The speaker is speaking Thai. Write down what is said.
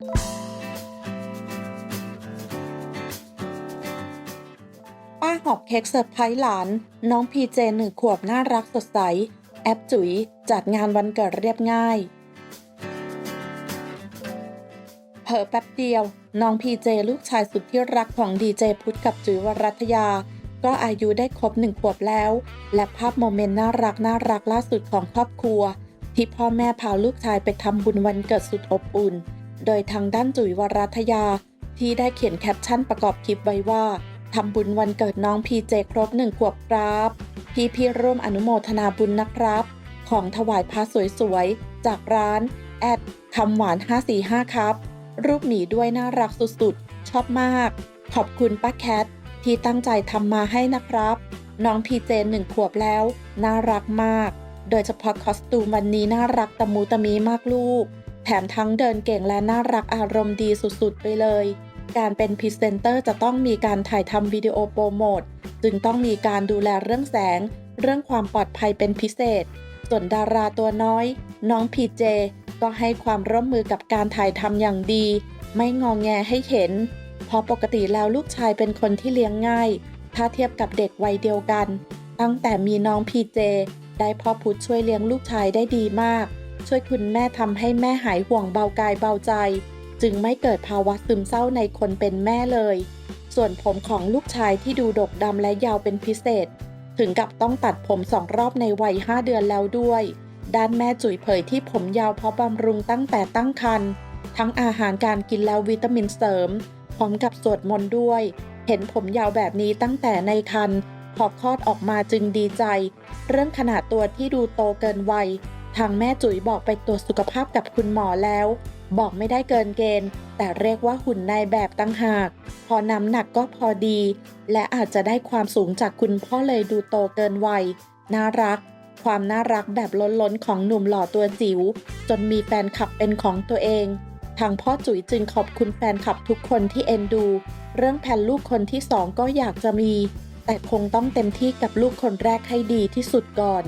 ป้าหอบเค้กเซอร์ไพรส์หลาน น้องพีเจหนึ่งขวบน่ารักสดใส แอปจุ๋ยจัดงานวันเกิดเรียบง่ายเผลอแป๊บเดียว น้องพีเจลูกชายสุดที่รักของดีเจพุทธกับจุ๋ยวรัตยา ก็อายุได้ครบหนึ่งขวบแล้ว และภาพโมเมนต์น่ารักน่ารักล่าสุดของครอบครัว ที่พ่อแม่พาลูกชายไปทำบุญวันเกิดสุดอบอุ่น โดยทางด้านจุ๋ยวรัตยา ที่ได้เขียนแคปชั่นประกอบคลิปไว้ว่าทำบุญวันเกิดน้องพีเจครบหนึ่งขวบครับพี่พี่ร่วมอนุโมทนาบุญนะครับ ของถวายพระสวยๆ จากร้าน แอดคำหวาน 545 ครับ รูปหมีด้วยน่ารักสุดๆ ชอบมาก ขอบคุณป้าแคท ที่ตั้งใจทำมาให้นะครับ น้องพีเจหนึ่งขวบแล้ว น่ารักมาก โดยเฉพาะคอสตูมวันนี้น่ารักตะมูตะมีมากลูก แถมทั้งเดินเก่งและน่ารักอารมณ์ดีสุดๆ ไปเลย การเป็นพรีเซนเตอร์จะต้องมีการถ่ายทำวิดีโอโปรโมทจึงต้องมีการดูแลเรื่องแสง เรื่องความปลอดภัยเป็นพิเศษ ส่วนดาราตัวน้อย น้องพีเจก็ให้ความร่วมมือกับการถ่ายทำอย่างดี ไม่งองแงให้เห็น เพราะปกติแล้วลูกชายเป็นคนที่เลี้ยงง่าย ถ้าเทียบกับเด็กวัยเดียวกัน ตั้งแต่มีน้องพีเจได้พ่อพุธช่วยเลี้ยงลูกชายได้ดีมาก ช่วยคุณแม่ทำให้แม่หายห่วงเบากายเบาใจ จึงไม่เกิดภาวะซึมเศร้าในคนเป็นแม่เลย ส่วนผมของลูกชายที่ดูดกดำและยาวเป็นพิเศษ ถึงกับต้องตัดผมสองรอบในวัย 5 เดือนแล้วด้วย ด้านแม่จุ๋ยเผยที่ผมยาวเพราะบำรุงตั้งแต่ตั้งครรภ์ทั้งอาหารการกินแล้ววิตามินเสริม พร้อมกับสวดมนต์ด้วย เห็นผมยาวแบบนี้ตั้งแต่ในครรภ์พอคลอดออกมาจึงดีใจ เรื่องขนาดตัวที่ดูโตเกินวัย ทางแม่จุ๋ยบอกไปตรวจสุขภาพกับคุณหมอแล้ว บอกไม่ได้เกินเกณฑ์ แต่เรียกว่าหุ่นในแบบตั้งหาก พอน้ำหนักก็พอดี และอาจจะได้ความสูงจากคุณพ่อเลยดูโตเกินวัย น่ารัก ความน่ารักแบบล้นๆของหนุ่มหล่อตัวจิ๋ว จนมีแฟนคลับเป็นของตัวเอง ทางพ่อจุ๋ยจึงขอบคุณแฟนคลับทุกคนที่เอ็นดู เรื่องแผนลูกคนที่สองก็อยากจะมี แต่คงต้องเต็มที่กับลูกคนแรกให้ดีที่สุดก่อน